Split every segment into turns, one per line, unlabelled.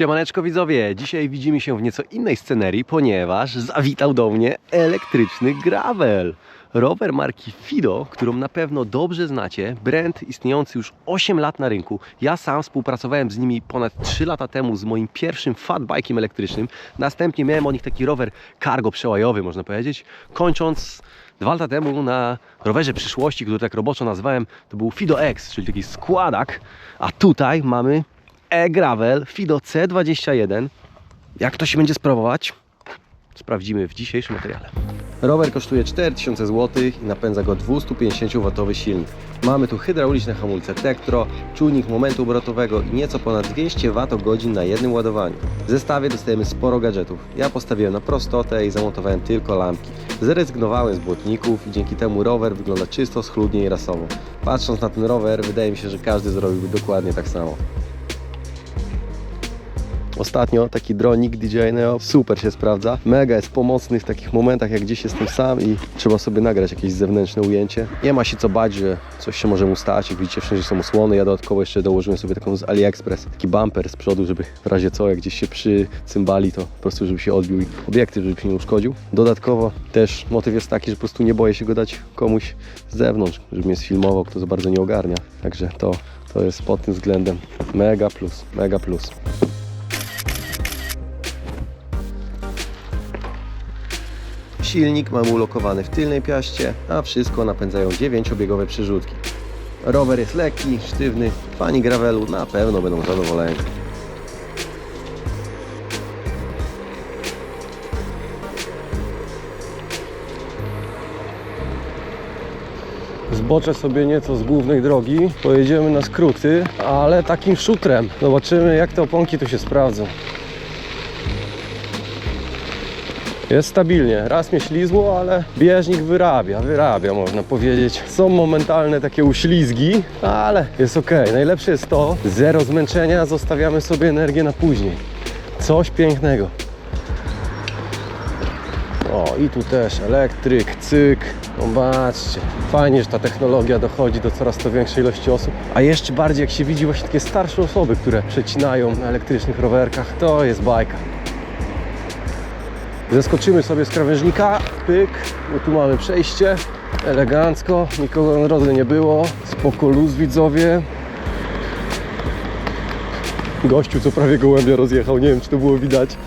Siemaneczko widzowie, dzisiaj widzimy się w nieco innej scenerii, ponieważ zawitał do mnie elektryczny gravel. Rower marki Fido, którą na pewno dobrze znacie, brand istniejący już 8 lat na rynku. Ja sam współpracowałem z nimi ponad 3 lata temu z moim pierwszym fatbike'iem elektrycznym. Następnie miałem o nich taki rower cargo przełajowy, można powiedzieć. Kończąc dwa lata temu na rowerze przyszłości, który tak roboczo nazwałem, to był Fido X, czyli taki składak. A tutaj mamy e-gravel Fido C21. Jak to się będzie sprawować? Sprawdzimy w dzisiejszym materiale. Rower kosztuje 4000 zł i napędza go 250W silnik. Mamy tu hydrauliczne hamulce Tektro, czujnik momentu obrotowego i nieco ponad 200 Wh na jednym ładowaniu. W zestawie dostajemy sporo gadżetów. Ja postawiłem na prostotę i zamontowałem tylko lampki. Zrezygnowałem z błotników i dzięki temu rower wygląda czysto, schludnie i rasowo. Patrząc na ten rower, wydaje mi się, że każdy zrobiłby dokładnie tak samo. Ostatnio taki dronik DJI Neo super się sprawdza. Mega jest pomocny w takich momentach, jak gdzieś jestem sam i trzeba sobie nagrać jakieś zewnętrzne ujęcie. Nie ma się co bać, że coś się może mu stać. Jak widzicie, wszędzie są osłony. Ja dodatkowo jeszcze dołożyłem sobie taką z AliExpress, taki bumper z przodu, żeby w razie co, jak gdzieś się przy cymbali, to po prostu, żeby się odbił i obiektyw, żeby się nie uszkodził. Dodatkowo też motyw jest taki, że po prostu nie boję się go dać komuś z zewnątrz, żeby mnie sfilmował, kto za bardzo nie ogarnia. Także to, to jest pod tym względem mega plus, mega plus. Silnik mamy ulokowany w tylnej piaście, a wszystko napędzają 9-biegowe przyrzutki. Rower jest lekki, sztywny, fani gravelu na pewno będą zadowoleni. Zboczę sobie nieco z głównej drogi, pojedziemy na skróty, ale takim szutrem. Zobaczymy jak te oponki tu się sprawdzą. Jest stabilnie. Raz mnie ślizło, ale bieżnik wyrabia, wyrabia można powiedzieć. Są momentalne takie uślizgi, ale jest ok. Najlepsze jest to, zero zmęczenia, zostawiamy sobie energię na później. Coś pięknego. O, i tu też elektryk, cyk. Zobaczcie, fajnie, że ta technologia dochodzi do coraz to większej ilości osób. A jeszcze bardziej, jak się widzi właśnie takie starsze osoby, które przecinają na elektrycznych rowerkach, to jest bajka. Zeskoczymy sobie z krawężnika, pyk, bo tu mamy przejście, elegancko, nikogo na drodze nie było, spoko luz widzowie. Gościu, co prawie gołębia rozjechał, nie wiem czy to było widać.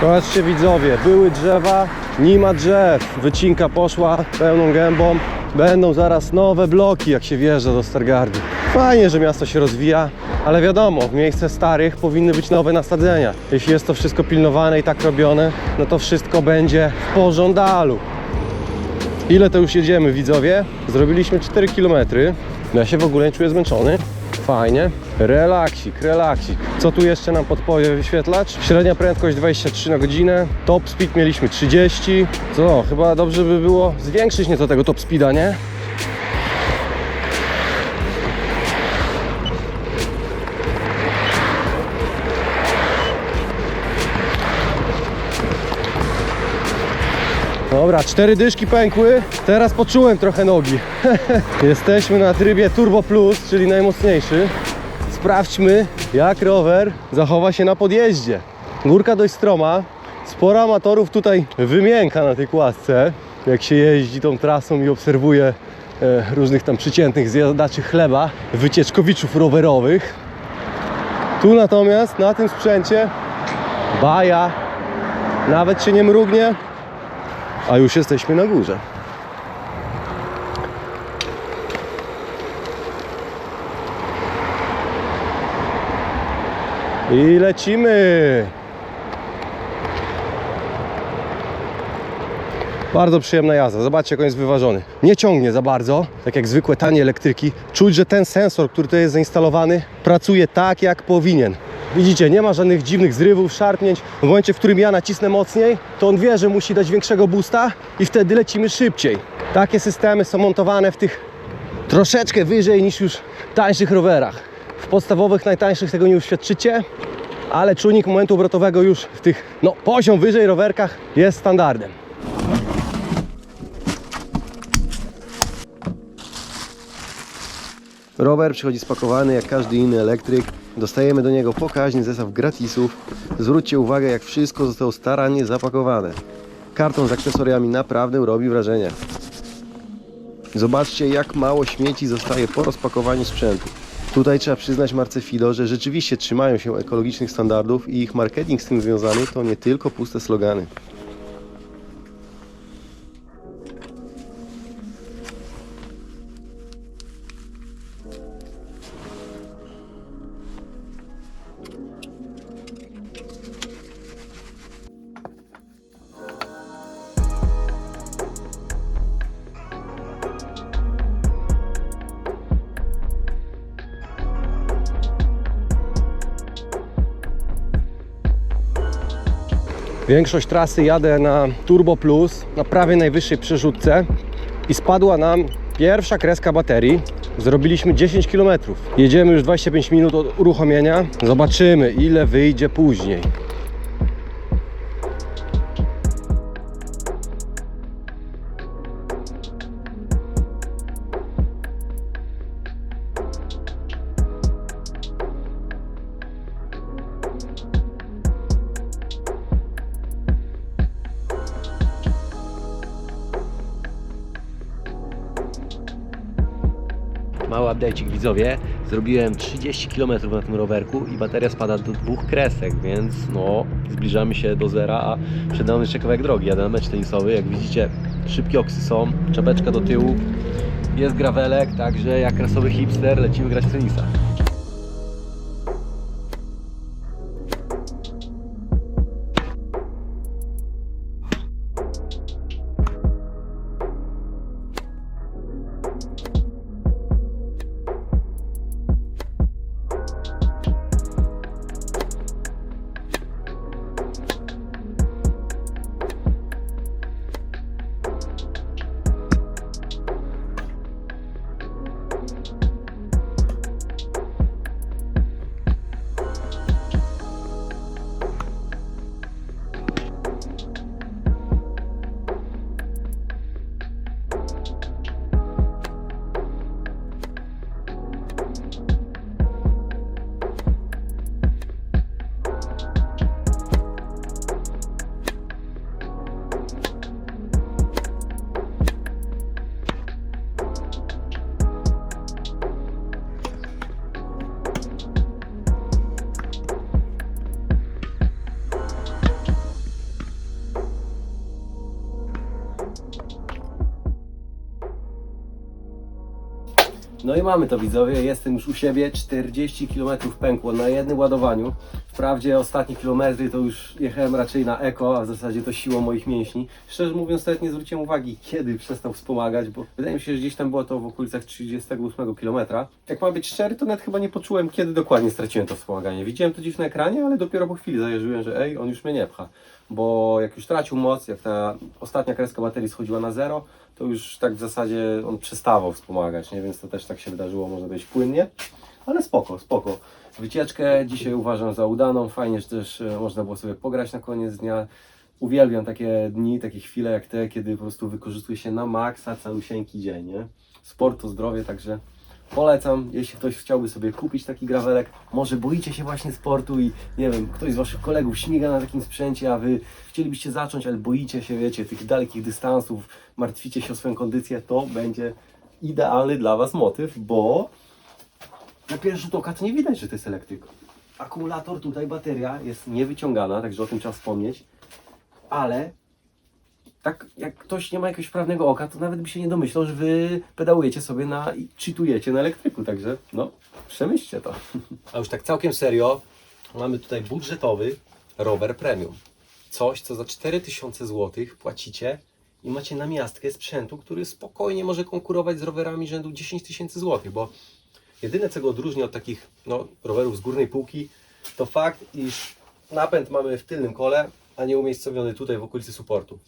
Patrzcie widzowie, były drzewa, nie ma drzew, wycinka poszła pełną gębą. Będą zaraz nowe bloki, jak się wjeżdża do Stargardu. Fajnie, że miasto się rozwija, ale wiadomo, w miejsce starych powinny być nowe nasadzenia. Jeśli jest to wszystko pilnowane i tak robione, no to wszystko będzie w pożądalu. Ile to już jedziemy, widzowie? Zrobiliśmy 4 km. Ja się w ogóle nie czuję zmęczony. Fajnie. Relaksik, relaksik. Co tu jeszcze nam podpowie wyświetlacz? Średnia prędkość 23 na godzinę. Top speed mieliśmy 30. Co, chyba dobrze by było zwiększyć nieco tego top speeda, nie? Dobra, cztery dyszki pękły. Teraz poczułem trochę nogi. Jesteśmy na trybie Turbo Plus, czyli najmocniejszy. Sprawdźmy, jak rower zachowa się na podjeździe. Górka dość stroma. Sporo amatorów tutaj wymięka na tej kładce, jak się jeździ tą trasą i obserwuje e, różnych tam przyciętych zjadaczy chleba, wycieczkowiczów rowerowych. Tu natomiast na tym sprzęcie baja, nawet się nie mrugnie, a już jesteśmy na górze. I lecimy. Bardzo przyjemna jazda. Zobaczcie, jak on jest wyważony. Nie ciągnie za bardzo, tak jak zwykłe tanie elektryki. Czuć, że ten sensor, który tu jest zainstalowany, pracuje tak, jak powinien. Widzicie, nie ma żadnych dziwnych zrywów, szarpnięć. W momencie, w którym ja nacisnę mocniej, to on wie, że musi dać większego boosta i wtedy lecimy szybciej. Takie systemy są montowane w tych troszeczkę wyżej niż już tańszych rowerach. W podstawowych, najtańszych tego nie uświadczycie, ale czujnik momentu obrotowego już w tych, no, poziom wyżej rowerkach jest standardem. Rower przychodzi spakowany jak każdy inny elektryk. Dostajemy do niego pokaźny zestaw gratisów. Zwróćcie uwagę, jak wszystko zostało starannie zapakowane. Karton z akcesoriami naprawdę robi wrażenie. Zobaczcie, jak mało śmieci zostaje po rozpakowaniu sprzętu. Tutaj trzeba przyznać marce Fido, że rzeczywiście trzymają się ekologicznych standardów i ich marketing z tym związany to nie tylko puste slogany. Większość trasy jadę na Turbo Plus, na prawie najwyższej przerzutce i spadła nam pierwsza kreska baterii. Zrobiliśmy 10 km. Jedziemy już 25 minut od uruchomienia. Zobaczymy ile wyjdzie później. Mały update'cik widzowie. Zrobiłem 30 km na tym rowerku i bateria spada do dwóch kresek, więc no zbliżamy się do zera, a przed nami jeszcze kawałek drogi. Jadę na mecz tenisowy, jak widzicie szybkie oksy są, czapeczka do tyłu, jest gravelek, także jak rasowy hipster lecimy grać w tenisa. No i mamy to widzowie, jestem już u siebie, 40 km pękło na jednym ładowaniu. Wprawdzie ostatnie kilometry to już jechałem raczej na eko, a w zasadzie to siłą moich mięśni. Szczerze mówiąc nawet nie zwróciłem uwagi kiedy przestał wspomagać, bo wydaje mi się, że gdzieś tam było to w okolicach 38 km. Jak mam być szczery, to nawet chyba nie poczułem kiedy dokładnie straciłem to wspomaganie. Widziałem to gdzieś na ekranie, ale dopiero po chwili zajarzyłem, że ej, on już mnie nie pcha. Bo jak już tracił moc, jak ta ostatnia kreska baterii schodziła na zero, to już tak w zasadzie on przestawał wspomagać, nie? więc to też tak się wydarzyło, może być płynnie, ale spoko, spoko. Wycieczkę dzisiaj uważam za udaną, fajnie, że też e, można było sobie pograć na koniec dnia. Uwielbiam takie dni, takie chwile jak te, kiedy po prostu wykorzystuje się na maksa całusieńki dzień, nie? Sport to zdrowie, także polecam, jeśli ktoś chciałby sobie kupić taki gravelek, może boicie się właśnie sportu i nie wiem, ktoś z Waszych kolegów śmiga na takim sprzęcie, a Wy chcielibyście zacząć, ale boicie się, wiecie, tych dalekich dystansów, martwicie się o swoją kondycję, to będzie idealny dla Was motyw, bo na pierwszy rzut oka to nie widać, że to jest elektryk. Akumulator tutaj, bateria jest niewyciągana, także o tym trzeba wspomnieć, ale tak jak ktoś nie ma jakiegoś prawnego oka, to nawet by się nie domyślał, że wy pedałujecie sobie na i cheatujecie na elektryku, także no, przemyślcie to. A już tak całkiem serio, mamy tutaj budżetowy rower premium. Coś, co za 4000 zł płacicie i macie namiastkę sprzętu, który spokojnie może konkurować z rowerami rzędu 10 tysięcy złotych, bo jedyne, co go odróżnia od takich no, rowerów z górnej półki, to fakt, iż napęd mamy w tylnym kole, a nie umiejscowiony tutaj w okolicy supportu.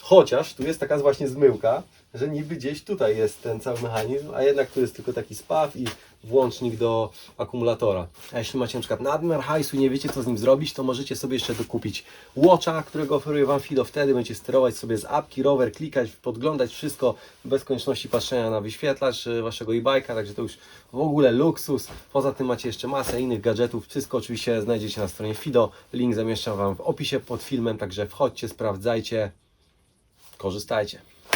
Chociaż tu jest taka właśnie zmyłka, że niby gdzieś tutaj jest ten cały mechanizm, a jednak tu jest tylko taki spaw i włącznik do akumulatora. A jeśli macie na przykład nadmiar hajsu i nie wiecie co z nim zrobić, to możecie sobie jeszcze dokupić Watcha, którego oferuje Wam Fido. Wtedy będziecie sterować sobie z apki, rower, klikać, podglądać wszystko bez konieczności patrzenia na wyświetlacz y, Waszego e-bike'a, także to już w ogóle luksus. Poza tym macie jeszcze masę innych gadżetów. Wszystko oczywiście znajdziecie na stronie Fido. Link zamieszczam Wam w opisie pod filmem, także wchodźcie, sprawdzajcie, korzystajcie.